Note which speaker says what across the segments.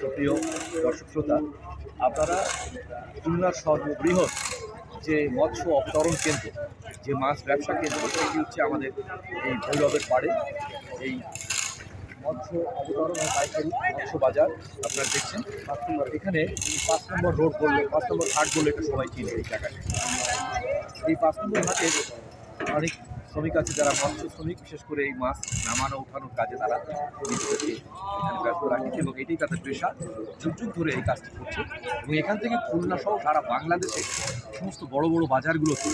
Speaker 1: প্রিয় দর্শক শ্রোতা, আপনারা খুলনার সর্ববৃহৎ যে মৎস্য অবতরণ কেন্দ্র, যে মাছ ব্যবসা কেন্দ্র সেটি হচ্ছে আমাদের এই ভৈরবের পাড়ে। এই মৎস্য অবতরণ পাইকারি মৎস্য বাজার আপনারা দেখছেন। পাঁচ নম্বর এখানে পাঁচ নম্বর রোড বললে, পাঁচ নম্বর হাট বললে এটা সবাই চিনে এই জায়গাটা এই পাঁচ নম্বর হাটে অনেক শ্রমিক আছে যারা মৎস্য শ্রমিক, বিশেষ করে এই মাছ নামানো, উঠানোর কাজে তারা নিজেদেরকে এখানে ব্যস্ত রাখে এবং এটাই তাদের পেশা, যুগ যুগ ধরে এই কাজটি করছে। এবং এখান থেকে খুলনা সহ সারা বাংলাদেশে সমস্ত বড় বড় বাজারগুলোতে,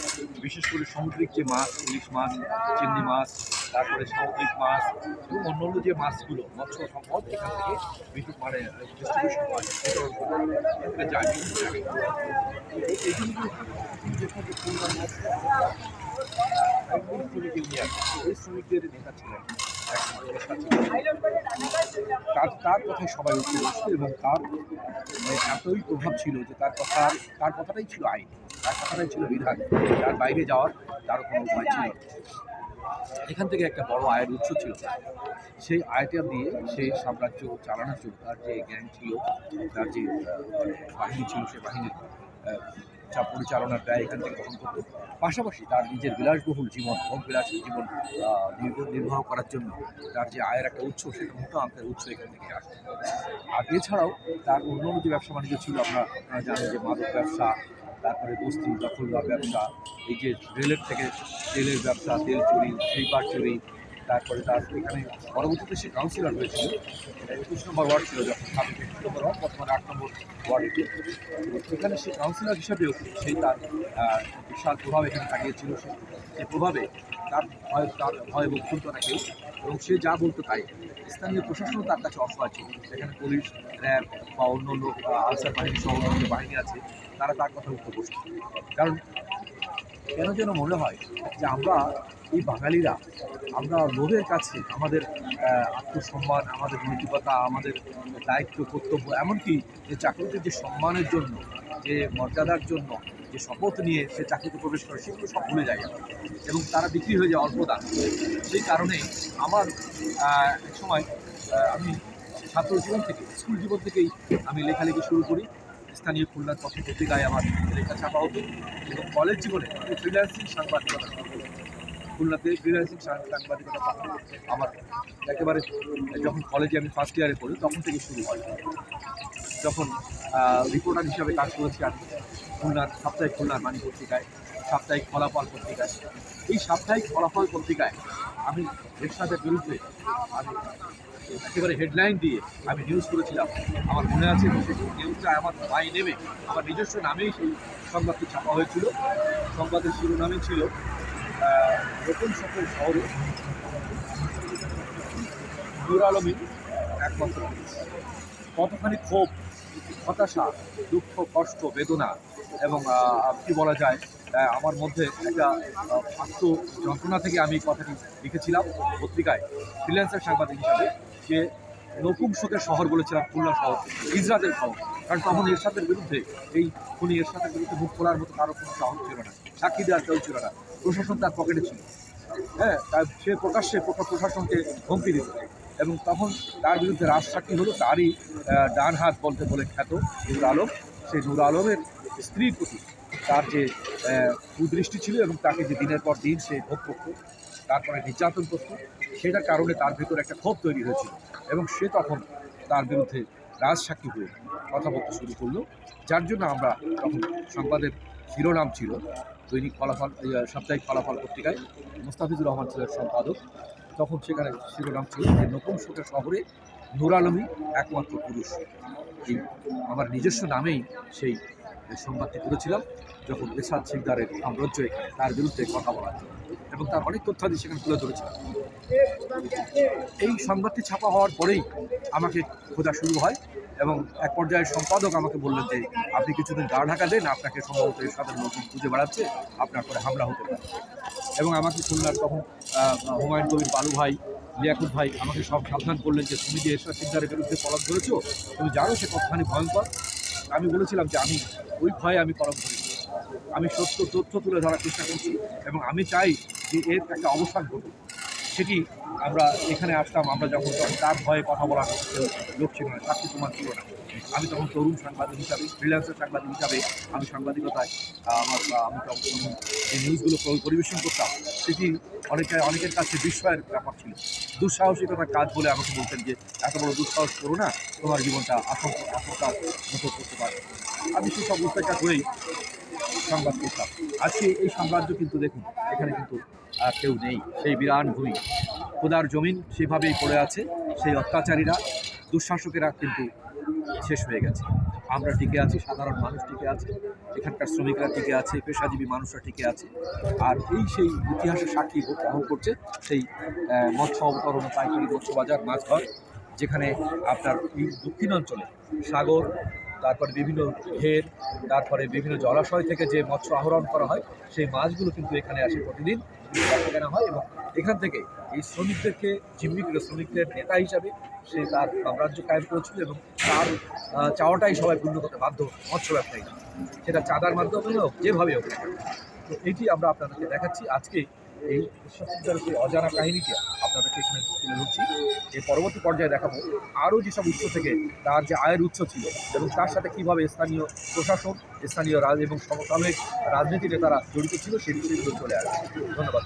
Speaker 1: বিশেষ করে সামুদ্রিক যে মাছ, ইলিশ মাছ, চিংড়ি মাছ, তারপরে সামুদ্রিক মাছ এবং অন্যান্য যে মাছগুলো, মৎস্য সম্পদ, এখান থেকে বিদ্যুৎ মানে ডিস্ট্রিবিউশন হয় এই জন্য ওই শ্রমিকদের নেতা ছিলেন। তার তার কথাই সবাই উঠে বসতো এবং তার মানে এতই প্রভাব ছিল যে তার কথা, তার কথাটাই ছিল আইন। তার কথাটাই ছিল বিধান। তার বাইরে যাওয়ার তারও কোনো উপায় ছিল এখান থেকে একটা বড় আয়ের উৎস ছিল। সেই আয়টা দিয়ে সে সাম্রাজ্য চালানোর জন্য তার যে গ্যাং ছিল, তার যে বাহিনী ছিল সে বাহিনীর চাপ পরিচালনার ব্যয় এখান থেকে গ্রহণ করতো। পাশাপাশি তার নিজের বিলাসবহুল জীবন ভোগ বিলাসী জীবন নির্বাহ করার জন্য তার যে আয়ের একটা উৎস, সেটা মোটা অঙ্কের উৎস এখান থেকে আসে। আর এছাড়াও তার অন্যান্য যে ব্যবসা বাণিজ্য ছিল, আমরা জানেন যে মাদক ব্যবসা, তারপরে বস্তি, দখলদার ব্যবসা, এই যে রেলের থেকে তেলের ব্যবসা, তেল চুরি স্লিপার চুরি তারপরে তার এখানে পরবর্তীতে সে কাউন্সিলর হয়েছিল। একুশ নম্বর ওয়ার্ড ছিল যখন সাবেক একুশ নম্বর ওয়ার্ড বর্তমানে আট নম্বর ওয়ার্ড। এটি এখানে সে কাউন্সিলর হিসাবেও সেই তার বিশাল প্রভাব এখানে থাকিয়েছিল সে প্রভাবে তার ভয় তার ভয় এবং খুলতো না কেউ এবং সে যা বলতো তাই। স্থানীয় প্রশাসনও তার কাছে অসহায় ছিল। এখানে পুলিশ, র্যাব বা অন্য অন্য আনসার বাহিনী সহ অন্য বাহিনী আছে, তারা তার কথা উঠতে বসত কারণ কেন যেন মনে হয় যে আমরা এই বাঙালিরা, আমরা লোভের কাছে আমাদের আত্মসম্মান, আমাদের নৈতিকতা, আমাদের দায়িত্ব, কর্তব্য, এমনকি যে চাকরিতে যে সম্মানের জন্য, যে মর্যাদার জন্য, যে শপথ নিয়ে সে চাকরিতে প্রবেশ করে, সেগুলো সব ভুলে যায় এবং তারা বিক্রি হয়ে যায় অল্প সেই কারণে আমার এক সময় আমি ছাত্র জীবন থেকে, স্কুল জীবন থেকেই আমি লেখালেখি শুরু করি। স্থানীয় খুলনার পত্র পত্রিকায় আমার লেখা ছাপা হতো এবং কলেজ জীবনে আমি ফ্রিল্যান্সিং সাংবাদিকতা। খুলনাতে ফ্রিল্যান্সিং সাংবাদিকতা আমার একেবারে যখন কলেজে আমি ফার্স্ট ইয়ারে পড়ি, তখন থেকে শুরু হয়। যখন রিপোর্টার হিসাবে কাজ করেছি আমি, খুলনার সাপ্তাহিক খুলনার মানি পত্রিকায়, সাপ্তাহিক ফলাফল পত্রিকায়। এই সাপ্তাহিক ফলাফল পত্রিকায় আমি এরশাদের বিরুদ্ধে আমি একেবারে হেডলাইন দিয়ে আমি নিউজ করেছিলাম। আমার মনে আছে সেই নিউজটা আমার ভাই নেমে আমার নিজস্ব নামেই সেই সংবাদটি ছাপা হয়েছিল। সংবাদের শিরোনামে ছিল নতুন সকল শহরে নূর আলমী একমাত্র কতখানি ক্ষোভ, হতাশা, দুঃখ, কষ্ট, বেদনা এবং কি বলা যায় আমার মধ্যে একটা আত্ম যন্ত্রণা থেকে আমি কথাটি লিখেছিলাম পত্রিকায় ফ্রিল্যান্সার সাংবাদিক হিসাবে। যে নপুংসকের শহর বলেছিলাম খুলনা শহর ইসরাতের শহর। কারণ তখন এরশাদের বিরুদ্ধে, এই খুনি এরশাদের বিরুদ্ধে মুখ খোলার মতো কারও কোনো সাহস ছিল না। সাক্ষী দেওয়ার কেউ ছিল না। প্রশাসন তার পকেটে ছিল। হ্যাঁ তার সে প্রকাশ্যে প্রকা- প্রশাসনকে হুমকি দিত এবং তখন তার বিরুদ্ধে রাজসাক্ষী হলো তারই ডান হাত বলতে বলে খ্যাত নূর আলম। সেই নূর আলমের স্ত্রীর প্রতি তার যে কুদৃষ্টি ছিল এবং তাকে যে দিনের পর দিন সে ভোগ করত তারপরে নির্যাতন করত, সেটার কারণে তার ভিতরে একটা ক্ষোভ তৈরি হয়েছিল এবং সে তখন তার বিরুদ্ধে রাজসাক্ষী হয়ে কথা বলতে শুরু করল, যার জন্য আমরা তখন সংবাদের শিরোনাম ছিল দৈনিক ফলাফল সাপ্তাহিক ফলাফল পত্রিকায়। মুস্তাফিজুর রহমান ছিলেন সম্পাদক। তখন সেখানে শিরোনাম ছিল যে, নতুন শোকের শহরে নূর আলমী একমাত্র পুরুষ। এই আমার নিজস্ব নামেই সেই সংবাদটি করেছিলাম, যখন এরশাদ সিকদারের সাম্রাজ্য এখানে তার বিরুদ্ধে কথা বলার জন্য। এবং তার অনেক তথ্যাদি সেখানে তুলে ধরেছিলাম। এই সংবাদটি ছাপা হওয়ার পরেই আমাকে খোঁজা শুরু হয় এবং এক পর্যায়ে সম্পাদক আমাকে বললেন যে, আপনি কিছুদিন গা ঢাকা দেন, আপনাকে সম্ভবত এরশাদের লোকজন খুঁজে বেড়াচ্ছে, আপনার পরে হামলা হতে পারে। এবং আমাকে খুলনার তখন হুমায়ুন কবির বালু ভাই, লিয়াকুত ভাই আমাকে সব সাবধান করলেন যে, তুমি যে এরশাদ সিকদারের বিরুদ্ধে পলক ধরেছো, তুমি জানো সে কতখানি ভয়ঙ্কর। আমি বলেছিলাম যে, আমি ওই ভয়ে আমি পলক ধরেছি আমি সত্য তথ্য তুলে ধরার চেষ্টা করছি এবং আমি চাই যে এর একটা অবসান ঘটুক সেটি আমরা এখানে আসতাম, আমরা যখন তখন তার ভয়ে কথা বলার লোক ছিল না, সাক্ষী তোমার ছিল না। আমি তখন তরুণ সাংবাদিক হিসাবে ফ্রিল্যান্সার সাংবাদিক হিসাবে আমি সাংবাদিকতায় আমার আমি তখন যে নিউজগুলো পরিবেশন করতাম, সেটি অনেকে অনেকের কাছে বিস্ময়ের ব্যাপার ছিল। দুঃসাহসিকতার কাজ বলে আমাকে বলতেন যে, এত বড় দুঃসাহস করো না, তোমার জীবনটা আশঙ্কা আশঙ্কার মতো করতে পারে। আমি সেসব উপেক্ষা করেই সংবাদ করতাম। আজকে এই সাম্রাজ্য কিন্তু দেখুন, এখানে কিন্তু আর কেউ নেই। সেই বিরাট ভূমি। খোদার জমিন সেভাবেই পড়ে আছে। সেই অত্যাচারীরা, দুঃশাসকেরা কিন্তু শেষ হয়ে গেছে। আমরা টিকে আছি, সাধারণ মানুষ টিকে আছে, এখানকার শ্রমিকরা টিকে আছে, পেশাজীবী মানুষরা টিকে আছে। আর এই সেই ইতিহাসের সাক্ষী বহন করছে সেই মৎস্য অবতরণ, পাইকারি মৎস্য বাজার মাছঘর, যেখানে আপনার এই দক্ষিণাঞ্চলে সাগর তারপরে বিভিন্ন ঘের তারপরে বিভিন্ন জলাশয় থেকে যে মৎস্য আহরণ করা হয়, সেই মাছগুলো কিন্তু এখানে আসে প্রতিদিন কেনা হয় এবং এখান থেকে এই শ্রমিকদেরকে জিম্মি শ্রমিকদের নেতা হিসাবে সে তার সাম্রাজ্য কায়েম করেছিল এবং তার চাওয়াটাই সবাই পূর্ণ করতে বাধ্য মৎস্য ব্যবসায়ী সেটা চাঁদার মাধ্যমে হোক, যেভাবে হোক তো এইটি আমরা আপনাদেরকে দেখাচ্ছি। আজকে এই বিশ্বাসীদের যে অজানা কাহিনীকে আপনাদেরকে এখানে তুলে ধরছি, যে পরবর্তী পর্যায়ে দেখাবো আরও যেসব উৎস থেকে তার যে আয়ের উৎস ছিল এবং তার সাথে কীভাবে স্থানীয় প্রশাসন, স্থানীয় রাজ এবং সমসাময়িক রাজনীতি নেতারা জড়িত ছিল সেই বিষয়গুলো চলে আসবে ধন্যবাদ।